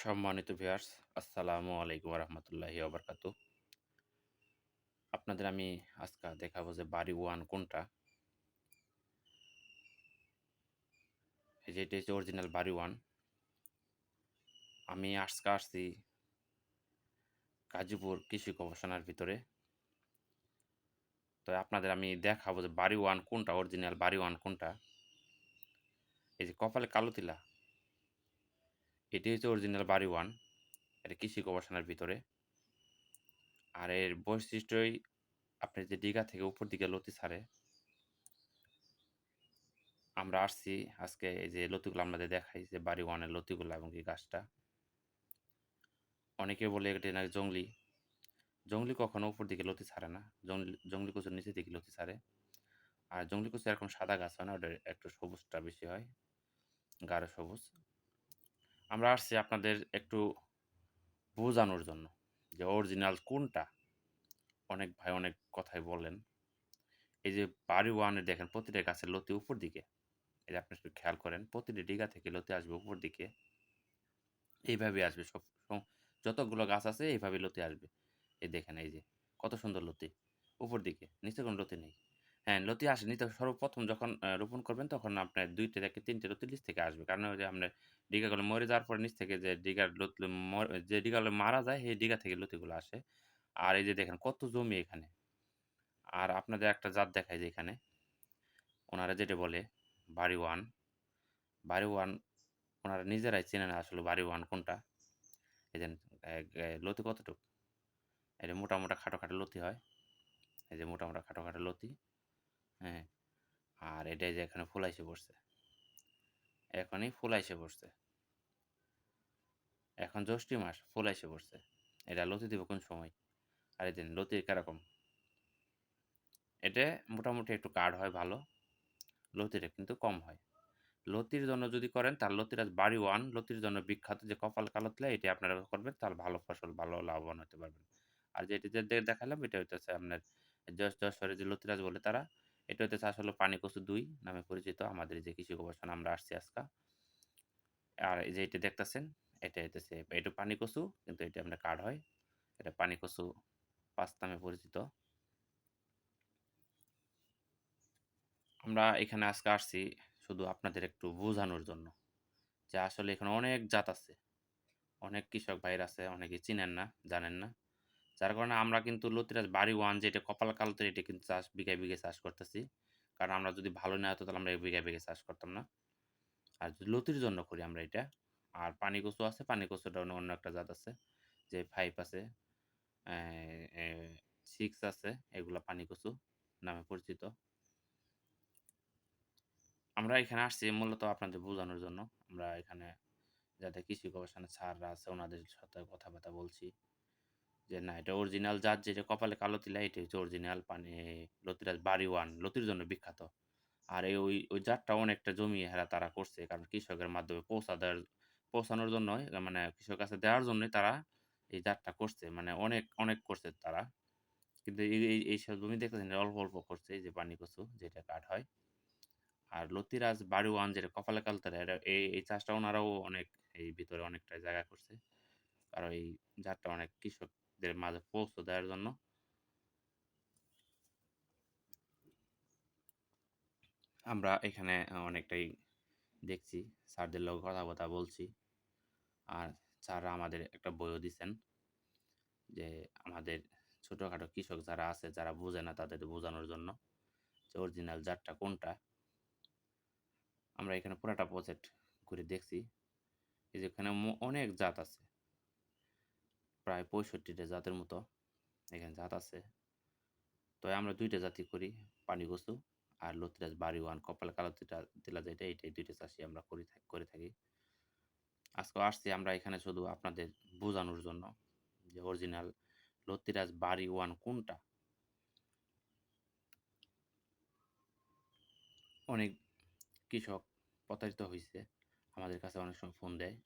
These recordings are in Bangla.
সম্মানিত ভিউয়ার্স আসসালামু আলাইকুম রহমতুল্লাহি ওবরকাতু আপনাদের আমি আজকে দেখাবো যে বাড়ি ওয়ান কোনটা। এই যে এটা হচ্ছে অরিজিনাল বাড়ি ওয়ান। আমি আজকে আসছি গাজীপুর কৃষি গবেষণার ভিতরে। তো আপনাদের আমি দেখাবো যে বাড়ি ওয়ান কোনটা অরিজিনাল বাড়ি ওয়ান কোনটা। এই যে কপালে কালো তিলা। এটি হচ্ছে অরিজিনাল বাড়ি ওয়ান এটা কৃষি গবেষণার ভিতরে। আর এর বৈশিষ্ট্যই আপনি যে দীঘা থেকে উপর দিকে লতি ছাড়ে, আমরা আসছি আজকে এই যে লতিগুলো আপনাদের দেখাই, যে বাড়ি ওয়ানের লতিগুলো এবং কি গাছটা। অনেকে বলে এটি নাকি জঙ্গলি। জঙ্গলি কখনো উপর দিকে লতি ছাড়ে না। জঙ্গলি জঙ্গলি কচুর নিচে দিকে লতি ছাড়ে। আর জঙ্গলি কচু এরকম সাদা গাছ হয় না, ওটা একটু সবুজটা বেশি হয়, গাঢ় সবুজ। আমরা আসছি আপনাদের একটু বোঝানোর জন্য যে অরিজিনাল কোনটা? অনেক ভাই অনেক কথাই বলেন এই যে বাড়ি ওয়ানে দেখেন প্রতিটা গাছের লতি উপর দিকে। এই যে আপনি একটু খেয়াল করেন, প্রতিটি ডিগা থেকে লতি আসবে উপর দিকে। এইভাবে আসবে সব যতগুলো গাছ আছে এইভাবে লতি আসবে। এই দেখেন এই যে কত সুন্দর লতি। উপর দিকে, নিচে কোনো লতি নেই। হ্যাঁ লতি আসে নিতে সর্বপ্রথম যখন রোপণ করবেন তখন আপনার দুইটা থেকে তিনটে লতি নিচ থেকে আসবে। কারণ ওই যে আপনার ডিগাগুলো মরে যাওয়ার পরে নিচ থেকে যে ডিগার লতি যে ডিগাগুলো মারা যায় সেই ডিগা থেকে লতিগুলো আসে। আর এই যে দেখেন কত জমি এখানে। আর আপনাদের একটা জাত দেখায় যে এখানে। ওনারা যেটা বলে, বাড়ি ওয়ান। বাড়ি ওয়ান ওনারা নিজেরাই চেনে না আসলে বাড়ি ওয়ান কোনটা। এই যে লতি কতটুকু? এই যে মোটা মোটা খাটো খাটো লতি হয়। এই যে মোটা মোটা খাটো খাটো লতি। হ্যাঁ আর এটাই যে এখানে ফুল এসে পড়ছে। এখনই ফুল এসে পড়ছে। এখন জ্যৈষ্ঠী মাস, ফুল এসে পড়ছে। এটা লতি দিব কোন সময়? আর এই দিন লতি কীরকম? এটা মোটামুটি একটু কার্ড হয় ভালো, লতিটা কিন্তু কম হয়। লতির জন্য যদি করেন, তার লতির বাড়ি ওয়ান, লতির জন্য বিখ্যাত যে কপাল কালতলে এটি আপনারা করবেন তাহলে ভালো ফসল, ভালো লাভবান হতে পারবেন। আর যেটি দেখালাম, এটা হইতেছে আপনার যশ যশোরে যে লতিরাজ বলে তারা এটা হইতেছে আসলে পানি কচু দুই নামে পরিচিত। আমাদের যে কৃষি গবেষণা আমরা আসছি আজকা। আর এই যে এটা দেখতেছেন, এটা হইতেছে, এটা পানি কচু কিন্তু এটা আপনার কার্ড হয়। এটা পানি কচু পাঁচ নামে পরিচিত। আমরা এখানে আজকে আসছি শুধু আপনাদের একটু বোঝানোর জন্য যে আসলে এখানে অনেক জাত আছে। অনেক কৃষক ভাইয়ের আছে, অনেকে চিনেন না, জানেন না। যার কারণে আমরা কিন্তু লতিরাজ বাড়ি ওয়ান যেটা কপাল কালতে এটা কিন্তু চাষ, বিঘায় বিঘে চাষ করতেছি। কারণ আমরা যদি ভালো না হতো তাহলে আমরা এই বিঘায় বিঘে চাষ করতাম না। আর লতির জন্য করি আমরা এটা। আর পানি কচু আছে, পানি কচুটা অন্য একটা জাত আছে। যে ফাইভ আছে সিক্স আছে, এগুলা পানি কচু নামে পরিচিত। আমরা এখানে আসছি মূলত আপনাদের বোঝানোর জন্য। আমরা এখানে যাতে কৃষি গবেষণা স্যাররা আছে, ওনাদের সাথে কথাবার্তা বলছি। যে, না, এটা অরিজিনাল জাত যেটা কপালে কালো তিলা এটা হচ্ছে অরিজিনাল পানি লতিরাজ বাড়ি ওয়ান, লতির জন্য বিখ্যাত। আর এই ওই ওই জাতটা অনেকটা জমি হেরা তারা করছে, কারণ কৃষকের মাধ্যমে পৌঁছা দেওয়ার পৌঁছানোর জন্য মানে কৃষক কাছে দেওয়ার জন্যই তারা এই জাতটা করছে মানে অনেক অনেক করছে তারা। কিন্তু এই এইসব জমি দেখতেছেন অল্প অল্প করছে, এই যে পানি কচু, যেটা কাঠ হয়। আর লতিরাজ বাড়ি ওয়ান যেটা কপালে কালতারা এটা এই এই চাষটা ওনারাও অনেক, এই ভিতরে অনেকটা জায়গা করছে। আর এই জাতটা অনেক কৃষকদের মাঝে পৌঁছে দেওয়ার জন্য আমরা এখানে অনেকটাই দেখছি স্যারদের লোক কথাবার্তা বলছি আর স্যাররা আমাদের একটা বইও দিচ্ছেন যে আমাদের ছোটোখাটো কৃষক যারা আছে যারা বোঝে না তাদের বোঝানোর জন্য যে অরিজিনাল জাতটা কোনটা আমরা এখানে পুরাটা প্রজেক্ট ঘুরে দেখছি এখানে অনেক জাত আছে প্রায় পঁয়ষট্টিটা জাতের মতো এখানে জাত আছে। তো আমরা দুইটা জাতি করি পানি কচু আর লতিরাজ বাড়ি ওয়ান কপাল কালো তিলা যেটা, এইটাই দুইটা চাষি আমরা করি করে থাকি। আজকে আসছি আমরা এখানে শুধু আপনাদের বোঝানোর জন্য যে অরিজিনাল লতিরাজ বাড়ি ওয়ান কোনটা। অনেক কৃষক প্রতারিত হয়েছে আমাদের কাছে অনেক সময় ফোন দেয়।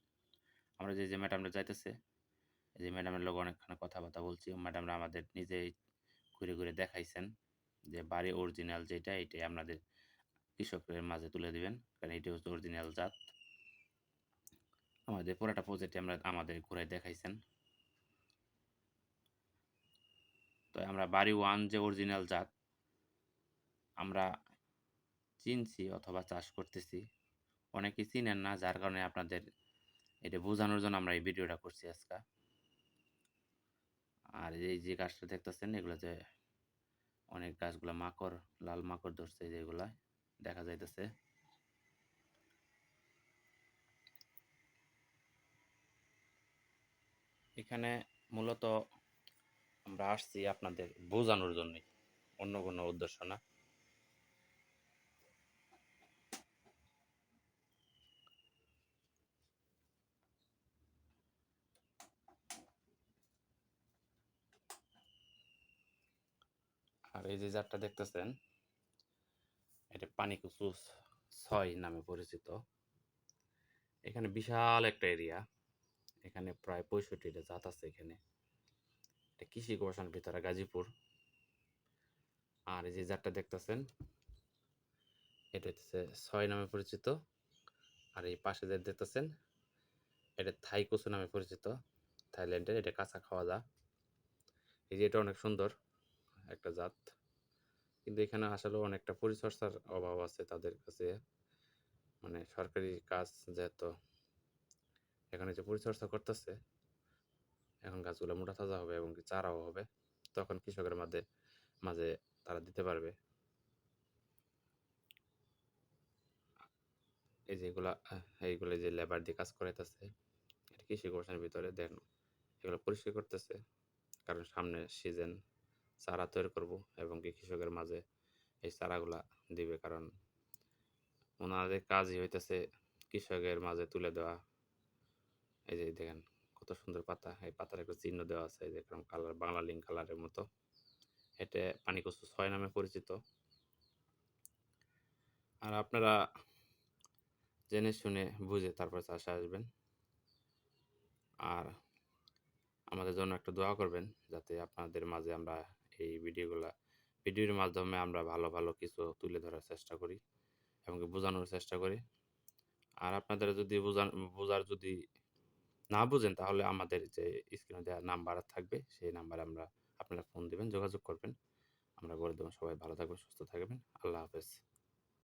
আমরা যে যে ম্যাডামরা যাইতেছে যে ম্যাডামের লোক অনেকখানে কথাবার্তা বলছি, ম্যাডামরা আমাদের নিজেই ঘুরে ঘুরে দেখাইছেন যে বাড়ি অরিজিনাল যেটা, এটাই আপনাদের কৃষকের মাঝে তুলে দিবেন, কারণ এটি হচ্ছে অরিজিনাল জাত। আমাদের পুরাটা প্রজেক্টে আমরা আমাদের ঘুরাই দেখাইছেন। তো আমরা বাড়ি ওয়ান যে অরিজিনাল জাত, আমরা চিনছি অথবা চাষ করতেছি। অনেকে চিনেন না, যার কারণে আপনাদের এটা বোঝানোর জন্য আমরা এই ভিডিওটা করছি আজকে। আর এই যে গাছটা দেখতেছেন এগুলোতে অনেক গাছগুলো মাকড়, লাল মাকড় ধরছে যেগুলা দেখা যাইতেছে। এখানে মূলত আমরা আসছি আপনাদের বোঝানোর জন্যই, অন্য কোনো উদ্দেশ্য না। আর এই যে জাতটা দেখতেছেন, এটা পানি কুচু ছয় নামে পরিচিত। এখানে বিশাল একটা এরিয়া। এখানে প্রায় পঁয়ষট্টিটা জাত আছে এখানে। এটা কৃষি গবেষণার ভিতরে গাজীপুর। আর এই যে জাতটা দেখতেছেন, এটা হচ্ছে ছয় নামে পরিচিত। আর এই পাশে যে দেখতেছেন, এটা থাই কচু নামে পরিচিত। থাইল্যান্ডের, এটা কাঁচা খাওয়া যা এই যে এটা অনেক সুন্দর একটা জাত। কিন্তু এখানে আসলে অনেকটা পরিচর্যার অভাব আছে তাদের কাছে। মানে সরকারি কাজ যেহেতু এখানে যে পরিচর্যা করতেছে, এখন গাছগুলো মোটা তাজা হবে এবং চারাও হবে, তখন কৃষকের মাঝে মাঝে তারা দিতে পারবে। এই যেগুলা এইগুলো যে লেবার দিয়ে কাজ করাইতেছে কৃষি গবেষণার ভিতরে দেন এগুলো পরিষ্কার করতেছে, কারণ সামনে সিজন চারা তৈরি করব এবং কি কৃষকের মাঝে এই চারাগুলা দিবে। কারণ ওনাদের কাজই হইতেছে কৃষকের মাঝে তুলে দেওয়া। এই যে দেখেন কত সুন্দর পাতা, এই পাতার একটা চিহ্ন দেওয়া আছে দেখলাম কালার বাংলা লিঙ্ক কালারের মতো। এটা পানি কচু ছয় নামে পরিচিত। আর আপনারা জেনে শুনে বুঝে তারপর চাষে আসবেন। আর আমাদের জন্য একটা দোয়া করবেন, যাতে আপনাদের মাঝে আমরা এই ভিডিওগুলো ভিডিওর মাধ্যমে আমরা ভালো ভালো কিছু তুলে ধরার চেষ্টা করি এবং বোঝানোর চেষ্টা করি। আর আপনাদের যদি বোঝান, বোঝার যদি না বুঝেন তাহলে আমাদের যে স্ক্রিনে দেওয়া নাম্বার থাকবে, সেই নাম্বারে আমরা আপনারা ফোন দেবেন, যোগাযোগ করবেন। আমরা বলে দেবো সবাই ভালো থাকবেন, সুস্থ থাকবেন। আল্লাহ হাফেজ।